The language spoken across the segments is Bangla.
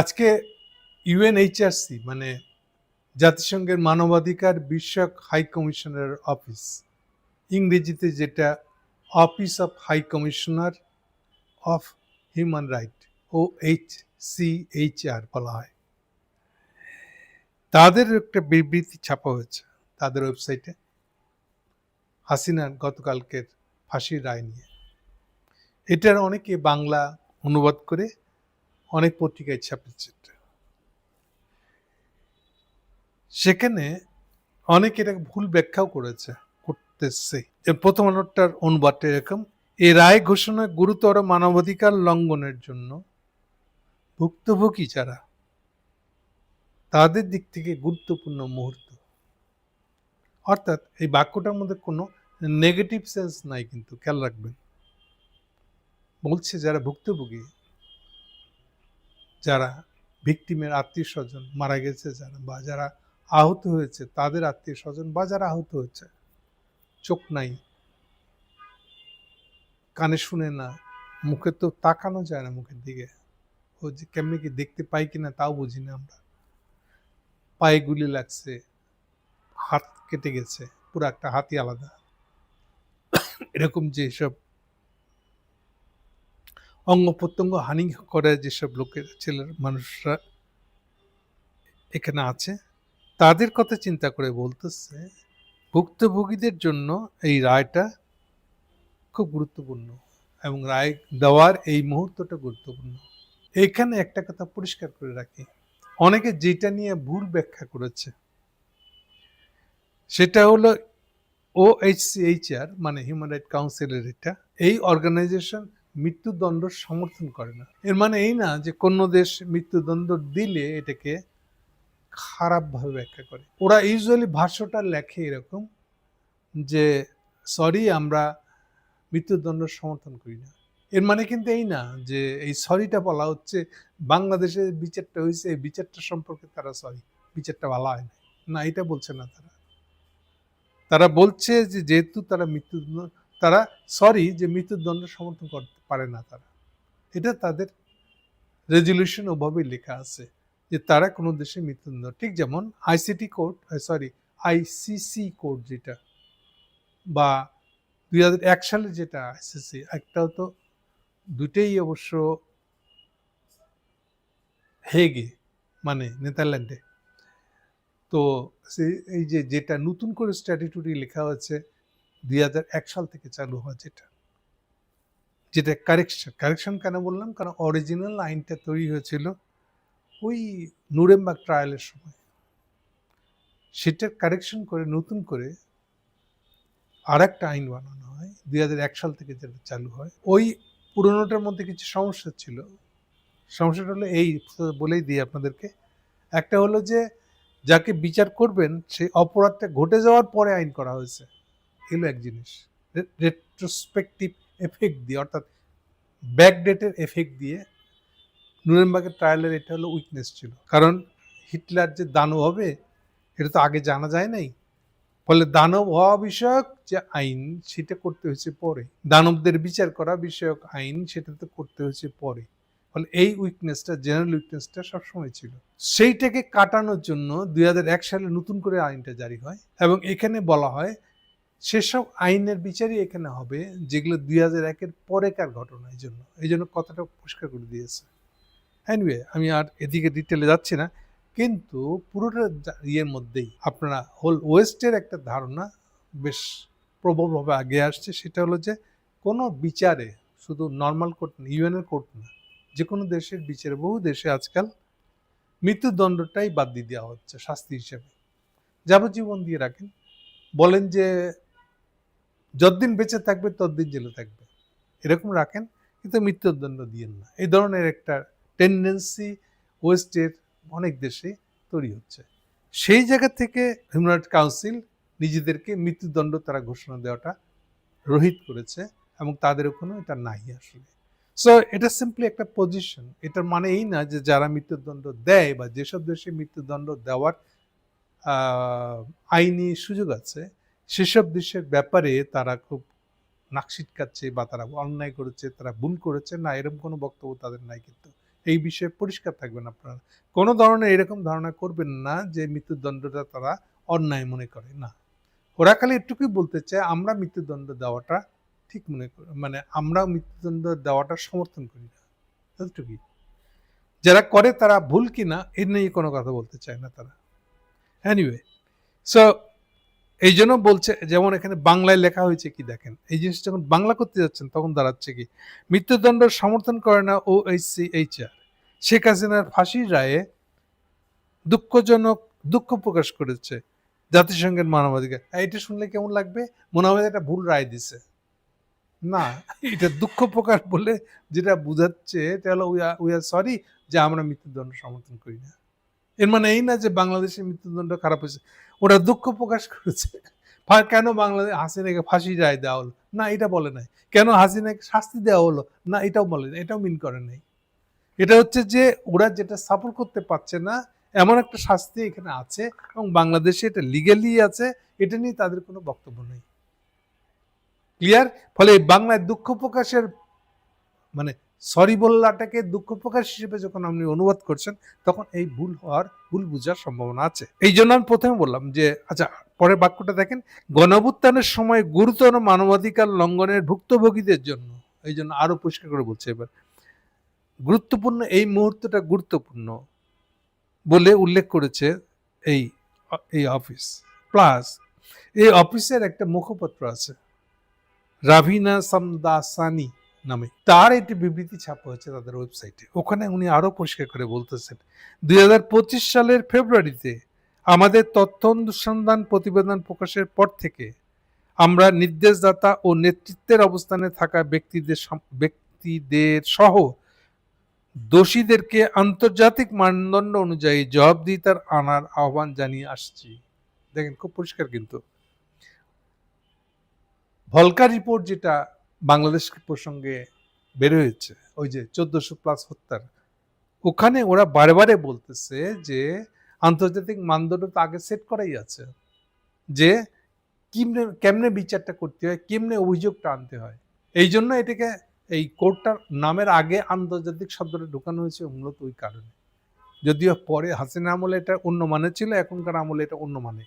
আজকে ইউএনএইচআরসি মানে জাতিসংঘের মানবাধিকার বিষয়ক হাই কমিশনার অফিস, ইংরেজিতে যেটা office of high commissioner of human right, O H C H R বলা হয়। তাদের একটা বিবৃতি ছাপা হয়েছে তাদের ওয়েবসাইটে হাসিনার গতকালকের ফাঁসির রায় নিয়ে। এটার অনেকে বাংলা অনুবাদ করে অনেক পত্রিকায় এটা। সেখানে অনেকে এটাকে ভুল ব্যাখ্যাও করেছে, করতেছে। প্রথম আলোটার অনুবাদটা এরকম এই রায় ঘোষণা গুরুতর মানবাধিকার লঙ্ঘনের জন্য ভুক্তভোগী যারা, তাদের দিক থেকে গুরুত্বপূর্ণ মুহূর্ত। অর্থাৎ এই বাক্যটার মধ্যে কোনো নেগেটিভ সেন্স নাই কিন্তু, খেয়াল রাখবেন। বলছে যারা ভুক্তভোগী যারা ভিকটিমের আত্মীয় স্বজন মারা গেছে, যারা বা যারা আহত হয়েছে, তাদের আত্মীয় স্বজন বা যারা আহত হয়েছে, চোখ নাই, কানে শুনে না, মুখে তো তাকানো যায় না মুখের দিকে। ও যে কেমনি কি দেখতে পাই কিনা তাও বুঝি না আমরা। পায়ে গুলি লাগছে, হাত কেটে গেছে, পুরো একটা হাতি আলাদা। এরকম যে সব অঙ্গ প্রত্যঙ্গ হানি করে যেসব লোকের, ছেলের মানুষরা এখানে আছে, তাদের কথা চিন্তা করে বলতেছে, ভুক্তভোগীদের জন্য এই রায়টা খুব গুরুত্বপূর্ণ এবং রায় দেওয়ার এই মুহূর্তটা গুরুত্বপূর্ণ। এখানে একটা কথা পরিষ্কার করে রাখি, অনেকে যেটা নিয়ে ভুল ব্যাখ্যা করেছে, সেটা হলো ও এইচসিএইচআর মানে হিউম্যান রাইট কাউন্সিলের এটা, এই অর্গানাইজেশন মৃত্যুদণ্ড সমর্থন করে না। এর মানে এই না যে কোনো দেশ মৃত্যুদণ্ড দিলে এটাকে খারাপভাবে ব্যাখ্যা করে। ওরা ইউজুয়ালি ভাষ্যটা লেখে এরকম যে সরি আমরা মৃত্যুদণ্ড সমর্থন করি না। এর মানে কিন্তু এই না যে, এই সরিটা বলা হচ্ছে, বাংলাদেশে বিচারটা হয়েছে এই বিচারটা সম্পর্কে তারা সরি বিচারটা বলা হয় না না, এটা বলছে না তারা। তারা বলছে যে, যেহেতু তারা মৃত্যুদণ্ড তারা সরি যে মৃত্যুদণ্ড সমর্থন করতে পারে না তারা। এটা তাদের রেজলিউশন ওভাবেই লেখা আছে যে তারা কোনো দেশে মৃত্যুদণ্ড, ঠিক যেমন ICT court sorry ICC court যেটা, বা দুই হাজার এক সালে যেটা আইসিসি একটাও তো দুটেই অবশ্য হেগে মানে নেদারল্যান্ডে। তো এই যে যেটা নতুন করে স্ট্যাটিটুরি লেখা হয়েছে দুই হাজার এক সাল থেকে চালু হওয়া যেটা। যেটা কারেকশন কারেকশন কেন বললাম? কারণ অরিজিনাল আইনটা তৈরি হয়েছিল ওই নুরেমবাগ ট্রায়ালের সময়। সেটার কারেকশন করে, নতুন করে আর একটা আইন বানানো হয়, দুই সাল থেকে যেটা চালু হয়। ওই পুরোনোটার মধ্যে কিছু সমস্যা ছিল। সমস্যাটা হলো এই, বলেই দিই আপনাদেরকে। একটা হলো যে, যাকে বিচার করবেন, সেই অপরাধটা ঘটে যাওয়ার পরে আইন করা হয়েছে। এগুলো এক জিনিস। রেট্রোস্পেকটিভ এফেক্ট দিয়ে, অর্থাৎ ব্যাকডেটের এফেক্ট দিয়ে নুরেনবার্গের ট্রায়ালের এটা হলো উইকনেস ছিল। কারণ হিটলার যে দানব হবে, এটা তো আগে জানা যায় নাই। ফলে দানব হওয়া বিষয়ক যে আইন, সেটা করতে হয়েছে পরে। দানবদের বিচার করা বিষয়ক আইন, সেটা তো করতে হয়েছে পরে। ফলে এই উইকনেসটা জেনারেল উইকনেসটা সবসময় ছিল। সেইটাকে কাটানোর জন্য দুই হাজার এক সালে নতুন করে আইনটা জারি হয় এবং এখানে বলা হয় সেসব আইনের বিচারই এখানে হবে, যেগুলো দুই হাজার একের পরেকার ঘটনা, এই জন্য এই জন্য কথাটা পরিষ্কার করে দিয়েছে। এনিওয়ে আমি আর এদিকে ডিটেলে যাচ্ছি না, কিন্তু পুরোটা ইয়ের মধ্যেই আপনারা হোল ওয়েস্টের একটা ধারণা বেশ প্রবলভাবে আগে আসছে, সেটা হলো যে কোনো বিচারে, শুধু নর্মাল কোর্ট না ইউএনের কোর্ট না, যে কোনো দেশের বিচারে, বহু দেশে আজকাল মৃত্যুদণ্ডটাই বাদ দিয়ে দেওয়া হচ্ছে, শাস্তি হিসেবে। যাবজ্জীবন দিয়ে রাখেন। বলেন যে যতদিন বেঁচে থাকবে, ততদিন জেলে থাকবে। এরকম রাখেন, কিন্তু মৃত্যুদণ্ড দিয়েন না। এই ধরনের একটা টেন্ডেন্সি ওয়েস্টের অনেক দেশে তৈরি হচ্ছে। সেই জায়গা থেকে হিউম্যান রাইটস কাউন্সিল নিজেদেরকে মৃত্যুদণ্ড তারা ঘোষণা দেওয়াটা রহিত করেছে এবং তাদের ওখানে এটা নাই আসলে। সো এটা সিম্পলি একটা পজিশন এটার মানে এই না যে যারা মৃত্যুদণ্ড দেয় বা যেসব দেশে মৃত্যুদণ্ড দেওয়ার আইনি সুযোগ আছে সেসব দেশের ব্যাপারে তারা খুব নাক ছিটকাচ্ছে বা তারা অন্যায় করেছে, তারা ভুল করেছে। না এরকম কোনো বক্তব্য তাদের নাই কিন্তু। এই বিষয়ে পরিষ্কার থাকবেন আপনারা। কোনো ধরনের এরকম ধারণা করবেন না যে মৃত্যুদণ্ডটা তারা অন্যায় মনে করে, না। ওরা খালি এটুকুই বলতে চায়, আমরা মৃত্যুদণ্ড দেওয়াটা ঠিক মনে করি মানে আমরা মৃত্যুদণ্ড দেওয়াটা সমর্থন করি না। এতটুকুই। যারা করে তারা ভুল কিনা এর নিয়ে কোনো কথা বলতে চায় না তারা। এনিওয়ে সো এই জন্য বলছে, যেমন এখানে বাংলায় লেখা হয়েছে কি দেখেন, এই জিনিস যখন বাংলা করতে যাচ্ছেন, তখন দাঁড়াচ্ছে কি? মৃত্যুদণ্ড সমর্থন করে না O H C H R Sheikh হাসিনার ফাঁসির রায়ে দুঃখজনক দুঃখ প্রকাশ করেছে জাতিসংঘের মানবাধিকার। এটা শুনলে কেমন লাগবে? মনে হবে এটা ভুল রায় দিছে। না, এটা দুঃখ প্রকাশ বলে যেটা বুঝাচ্ছে, এটা হলো উই আর সরি যে আমরা মৃত্যুদণ্ড সমর্থন করি না। এর মানে এই না যে বাংলাদেশের মৃত্যুদণ্ড খারাপ হয়েছে। ওরা দুঃখ প্রকাশ করেছে। কেন বাংলাদেশ হাসিনাকে ফাঁসি রায় দেওয়া হলো? না, এটা বলে নাই। কেন হাসিনাকে শাস্তি দেওয়া হলো? না, এটাও বলে না এটাও মিন করে নাই। এটা হচ্ছে যে, ওরা যেটা সাপোর্ট করতে পারছে না, এমন একটা শাস্তি এখানে আছে এবং বাংলাদেশে এটা লিগালি আছে, এটা নিয়ে তাদের কোনো বক্তব্য নেই। ক্লিয়ার ফলে বাংলায় দুঃখ প্রকাশের মানে সরি বললাটাকে দুঃখ প্রকাশ হিসেবে যখন আপনি অনুবাদ করছেন, তখন এই ভুল হওয়ার, ভুল বোঝার সম্ভাবনা আছে। এই জন্য আমি প্রথমে বললাম যে আচ্ছা পরের বাক্যটা দেখেন, গণভুত্থানের সময় গুরুতর মানবাধিকার লঙ্ঘনের ভুক্তভোগীদের জন্য, এই জন্য আরও পরিষ্কার করে বলছে এবার, গুরুত্বপূর্ণ এই মুহূর্তটা গুরুত্বপূর্ণ বলে উল্লেখ করেছে এই এই অফিস। প্লাস, এই অফিসের একটা মুখপত্র আছে, রাভিনা সামদাসানি। নামে। তার একটি বিবৃতি ছাপা হয়েছে তাদের ওয়েবসাইটে। ওখানে উনি আরও পরিষ্কার করে বলতেছেন দু হাজার পঁচিশ সালের ফেব্রুয়ারিতে আমাদের তথ্য অনুসন্ধান প্রতিবেদন প্রকাশের পর থেকে আমরা নির্দেশদাতা ও নেতৃত্বের অবস্থানে থাকা ব্যক্তিদের ব্যক্তিদের সহ দোষীদেরকে আন্তর্জাতিক মানদণ্ড অনুযায়ী জবাবদিহিতার আনার আহ্বান জানিয়ে আসছি। দেখেন, খুব পরিষ্কার কিন্তু। ভলকা রিপোর্ট যেটা বাংলাদেশ প্রসঙ্গে বের হয়েছে, ওই যে চোদ্দশো প্লাস হত্যার। ওখানে ওরা বারে বলতেছে যে আন্তর্জাতিক মানদণ্ড তো আগে সেট করাই আছে, যে কিমনে, কেমনে বিচারটা করতে হয়, কেমনে অভিযোগটা আনতে হয়। এই জন্য এটাকে, এই কোর্টটার নামের আগে আন্তর্জাতিক শব্দটা ঢুকানো হয়েছে মূলত ওই কারণে। যদিও পরে হাসিনা আমলে এটা অন্য মানে ছিল, এখনকার আমলে এটা অন্য মানে।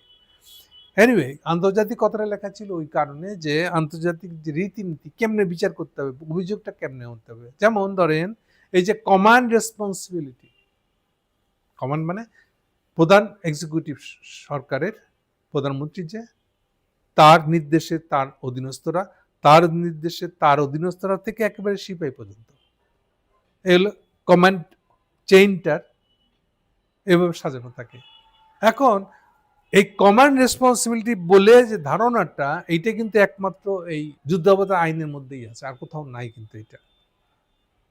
এনিওয়ে আন্তর্জাতিক কথাটা লেখা ছিল ওই কারণে যে আন্তর্জাতিক যে রীতিনীতি কেমনে বিচার করতে হবে, অভিযোগটা কেমনে হতে হবে। যেমন ধরেন, এই যে কমান্ড রেসপন্সিবিলিটি কমান্ড মানে প্রধান এক্সিকিউটিভ সরকারের, প্রধানমন্ত্রী যে, তার নির্দেশে তার অধীনস্থরা, তার নির্দেশে তার অধীনস্থরা থেকে একেবারে সিপাই পর্যন্ত। এগুলো কমান্ড চেইনটার এভাবে সাজানো থাকে। এখন এই কমান্ড রেসপন্সিবিলিটি বলে যে ধারণাটা, এইটা কিন্তু একমাত্র এই যুদ্ধাবতা আইনের মধ্যেই আছে, আর কোথাও নাই কিন্তু এটা।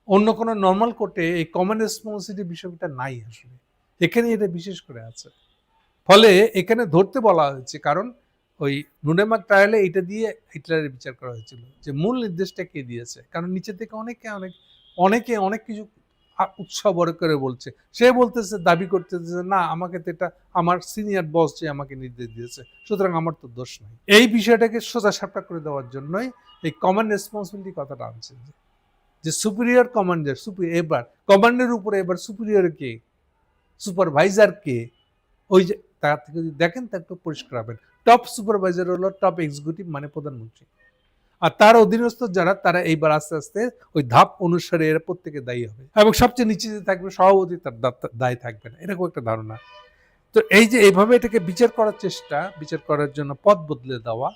অন্য কোনো নর্মাল কোর্টে এই কমান্ড রেসপন্সিবিলিটি বিষয়টা নাই আসলে। এখানে এটা বিশেষ করে আছে। ফলে এখানে ধরতে বলা হয়েছে, কারণ ওই নুডেমার ট্রায়ালে এটা দিয়ে হিটলারের বিচার করা হয়েছিল, যে মূল নির্দেশটা কে দিয়েছে? কারণ নিচে থেকে অনেকে, অনেক অনেকে অনেক কিছু উৎসাহ বড় করে বলছে। সে বলতেছে, দাবি করতেছে না, আমাকে তো এটা আমার সিনিয়র বস যে আমাকে নির্দেশ দিয়েছে, সুতরাং আমার তো দোষ নাই। এই বিষয়টাকে সোজা সাপটা করে দেওয়ার জন্যই এই কমন রেসপন্সিবিলিটি কথাটা আনছে যে- যে সুপিরিয়র কমান্ডার সুপিরিয়র এবার কমান্ডের উপরে এবার সুপিরিয়র কে সুপারভাইজার কে, ওই যে, তার থেকে যদি দেখেন তা একটু পরিষ্কার হবেন। টপ সুপারভাইজার হলো টপ এক্সিকিউটিভ মানে প্রধানমন্ত্রী। আর তার অধীনস্থ যারা, তারা এইবার আস্তে আস্তে ওই ধাপ অনুসারে এরা প্রত্যেকে দায়ী হবে। এবং সবচেয়ে নিচে যে থাকবে, সভাপতি তার দায় থাকবে না। এরকম একটা ধারণা। তো এই যে এইভাবে এটাকে বিচার করার চেষ্টা, বিচার করার জন্য পথ বদলে দেওয়া,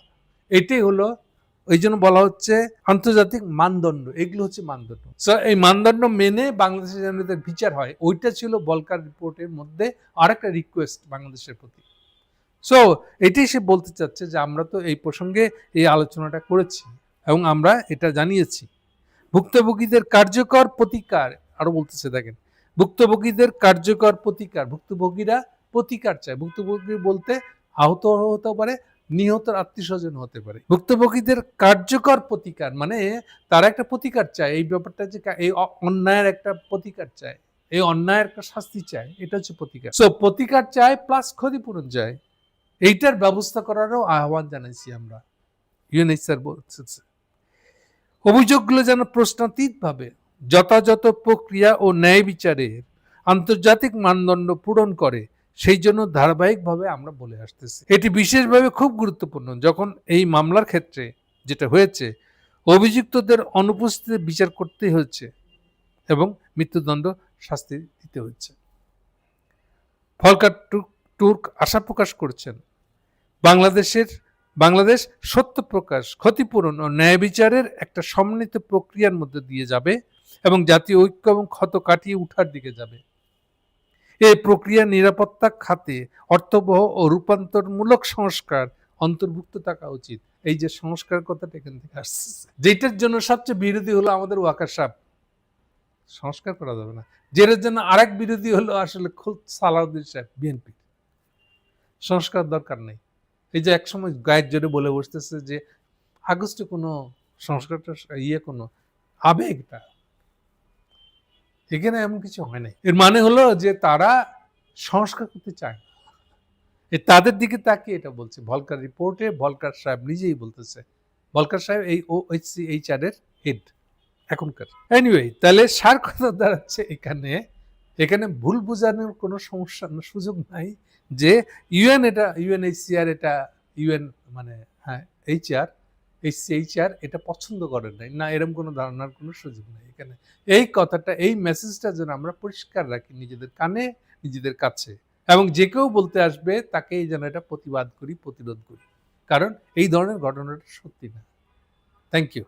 এটাই হলো ওই জন্য বলা হচ্ছে আন্তর্জাতিক মানদণ্ড। এগুলো হচ্ছে মানদণ্ড। এই মানদণ্ড মেনে বাংলাদেশের বিচার হয়, ওইটা ছিল বলকার রিপোর্টের মধ্যে আরেকটা রিকোয়েস্ট বাংলাদেশের প্রতি। সো এটাই সে বলতে চাচ্ছে যে আমরা তো এই প্রসঙ্গে এই আলোচনাটা করেছি এবং আমরা এটা জানিয়েছি। ভুক্তভোগীদের কার্যকর প্রতিকার, আরও বলতেছে দেখেন, ভুক্তভোগীদের কার্যকর প্রতিকার, ভুক্তভোগীরা প্রতিকার চায়। ভুক্তভোগী বলতে আহত হতে পারে, নিহতের আত্মীয় স্বজন হতে পারে। ভুক্তভোগীদের কার্যকর প্রতিকার মানে তারা একটা প্রতিকার চায়। এই ব্যাপারটা যে এই অন্যায়ের একটা প্রতিকার চায়। এই অন্যায়ের একটা শাস্তি চায়। এটা হচ্ছে প্রতিকার। সো প্রতিকার চায় প্লাস ক্ষতিপূরণ চায়। এইটার ব্যবস্থা করারও আহ্বান জানাইছি আমরা। ইউএনএইচআর বলছে। অভিযোগগুলো যেন প্রশ্নাতীতভাবে যথাযথ প্রক্রিয়া ও ন্যায় বিচারে আন্তর্জাতিক মানদণ্ড পূরণ করে, সেই জন্য ধারাবাহিকভাবে আমরা বলে আসতেছি। এটি বিশেষভাবে খুব গুরুত্বপূর্ণ। যখন এই মামলার ক্ষেত্রে যেটা হয়েছে, অভিযুক্তদের অনুপস্থিতিতে বিচার করতে হচ্ছে এবং মৃত্যুদণ্ড শাস্তি দিতে হচ্ছে ফলকার টুর্ক- আশা প্রকাশ করছেন। বাংলাদেশের, বাংলাদেশ সত্য প্রকাশ, ক্ষতিপূরণ ও ন্যায় বিচারের একটা সমন্বিত প্রক্রিয়ার মধ্যে দিয়ে যাবে এবং জাতীয় ঐক্য এবং ক্ষত কাটিয়ে উঠার দিকে যাবে। এই প্রক্রিয়া নিরাপত্তা খাতে অর্থবহ ও রূপান্তরমূলক সংস্কার অন্তর্ভুক্ত থাকা উচিত। এই যে সংস্কার কথাটা এখান থেকে আসছে, যেটার জন্য সবচেয়ে বিরোধী হলো আমাদের ওয়াকার সাপ সংস্কার করা যাবে না। যেটার জন্য আরেক বিরোধী হলো আসলে খুব সালাউদ্দিন সাহেব বিএনপি সংস্কার দরকার নেই। এই যে একসময় গায়ের জোরে বলে বসতেছে যে, আগস্টে কোনো সংস্কারটা ইয়ে কোনো আবেগটা এখানে এমন কিছু হয় নাই। এর মানে হলো যে তারা সংস্কার করতে চায় না। তাদের দিকে তাকিয়ে এটা বলছে। ভলকার রিপোর্টে ভলকার সাহেব নিজেই বলতেছে। ভলকার সাহেব এই O H C H R এর হেড এখনকার। এনিওয়ে তাহলে সার কথা দাঁড়াচ্ছে এখানে। এখানে ভুল বোঝানোর কোনো সমস্যা, সুযোগ নাই। যে ইউএন এটা, ইউএনএইচসিআর এটা, ইউএন মানে হ্যাঁ এইচআর, এইচসিএইচআর এটা পছন্দ করেন নাই। না এরকম কোনো ধারণার কোনো সুযোগ নেই এখানে। এই কথাটা, এই মেসেজটা যেন আমরা পরিষ্কার রাখি নিজেদের কানে, নিজেদের কাছে। এবং যে কেউ বলতে আসবে, তাকেই যেন এটা প্রতিবাদ করি, প্রতিরোধ করি। কারণ এই ধরনের ঘটনাটা সত্যি না। Thank you